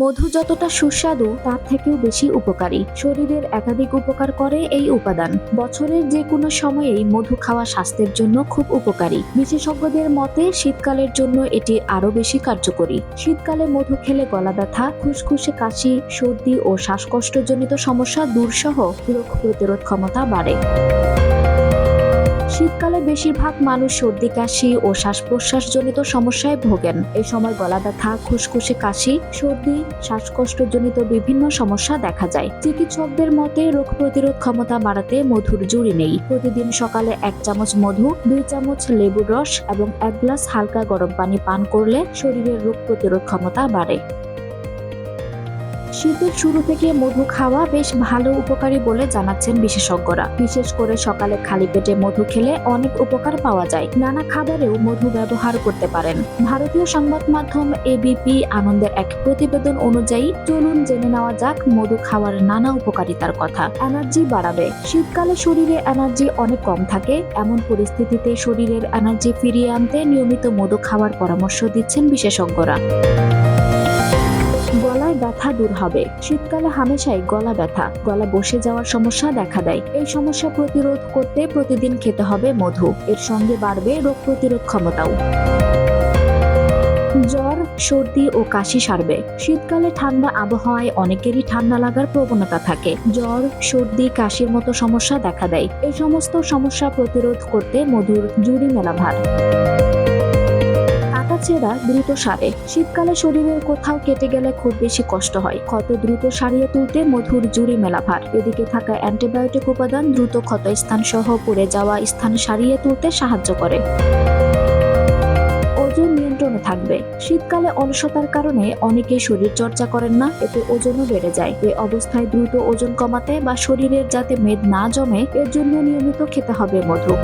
মধু যতটা সুস্বাদু, তার থেকেও বেশি উপকারী। শরীরের একাধিক উপকার করে এই উপাদান। বছরের যে কোনো সময়েই মধু খাওয়া স্বাস্থ্যের জন্য খুব উপকারী। বিশেষজ্ঞদের মতে, শীতকালের জন্য এটি আরও বেশি কার্যকরী। শীতকালে মধু খেলে গলা ব্যথা, খুসখুসে কাশি, সর্দি ও শ্বাসকষ্টজনিত সমস্যা দূরসহ রোগ প্রতিরোধ ক্ষমতা বাড়ে। শীতকালে বেশিরভাগ মানুষ সর্দি, কাশি ও শ্বাস প্রশ্বাসজনিত সমস্যায় ভোগেন। এ সময় গলা ব্যথা, খুসখুসে কাশি, সর্দি, শ্বাসকষ্টজনিত বিভিন্ন সমস্যা দেখা যায়। চিকিৎসকদের মতে, রোগ প্রতিরোধ ক্ষমতা বাড়াতে মধুর জুড়ি নেই। প্রতিদিন সকালে এক চামচ মধু, দুই চামচ লেবুর রস এবং এক গ্লাস হালকা গরম পানি পান করলে শরীরের রোগ প্রতিরোধ ক্ষমতা বাড়ে। শীতের শুরু থেকে মধু খাওয়া বেশ ভালো উপকারী বলে জানাচ্ছেন বিশেষজ্ঞরা। বিশেষ করে সকালে খালি পেটে মধু খেলে অনেক উপকার পাওয়া যায়। নানা খাবারেও মধু ব্যবহার করতে পারেন। ভারতীয় সংবাদ মাধ্যম এবিপি আনন্দের এক প্রতিবেদন অনুযায়ী, চলুন জেনে নেওয়া যাক মধু খাওয়ার নানা উপকারিতার কথা। এনার্জি বাড়াবে। শীতকালে শরীরে এনার্জি অনেক কম থাকে। এমন পরিস্থিতিতে শরীরের এনার্জি ফিরিয়ে আনতে নিয়মিত মধু খাওয়ার পরামর্শ দিচ্ছেন বিশেষজ্ঞরা। গলায় ব্যথা দূর হবে। শীতকালে হামেশাই গলা ব্যথা, গলা বসে যাওয়ার সমস্যা দেখা দেয়। এই সমস্যা প্রতিরোধ করতে প্রতিদিন খেতে হবে মধু। এর সঙ্গে বাড়বে রোগ প্রতিরোধ ক্ষমতাও। জ্বর, সর্দি ও কাশি সারবে। শীতকালে ঠান্ডা আবহাওয়ায় অনেকেরই ঠান্ডা লাগার প্রবণতা থাকে। জ্বর, সর্দি, কাশির মতো সমস্যা দেখা দেয়। এই সমস্ত সমস্যা প্রতিরোধ করতে মধুর জুড়ি মেলা ভার কাটাছেঁড়া দ্রুত সারে। শীতকালে শরীরের কোথাও কেটে গেলে খুব বেশি কষ্ট হয়। ক্ষত দ্রুত সারিয়ে তুলতে মধুর জুড়ি মেলাভার। এদিকে থাকা অ্যান্টিবায়োটিক উপাদান দ্রুত ক্ষত স্থান সহ পড়ে যাওয়া স্থান সারিয়ে তুলতে সাহায্য করে। ওজন নিয়ন্ত্রণে থাকবে। শীতকালে অলসতার কারণে অনেকেই শরীর চর্চা করেন না, এতে ওজনও বেড়ে যায়। এ অবস্থায় দ্রুত ওজন কমাতে বা শরীরের যাতে মেদ না জমে, এর জন্য নিয়মিত খেতে হবে মধু।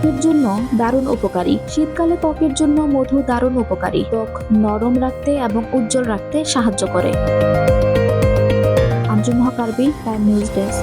ত্বকের জন্য দারুণ উপকারী। শীতকালে ত্বকের জন্য মধু দারুণ উপকারী। ত্বক নরম রাখতে এবং উজ্জ্বল রাখতে সাহায্য করে। আঞ্জুম মহাকার্বি টাইম নিউজ ডেস্ক।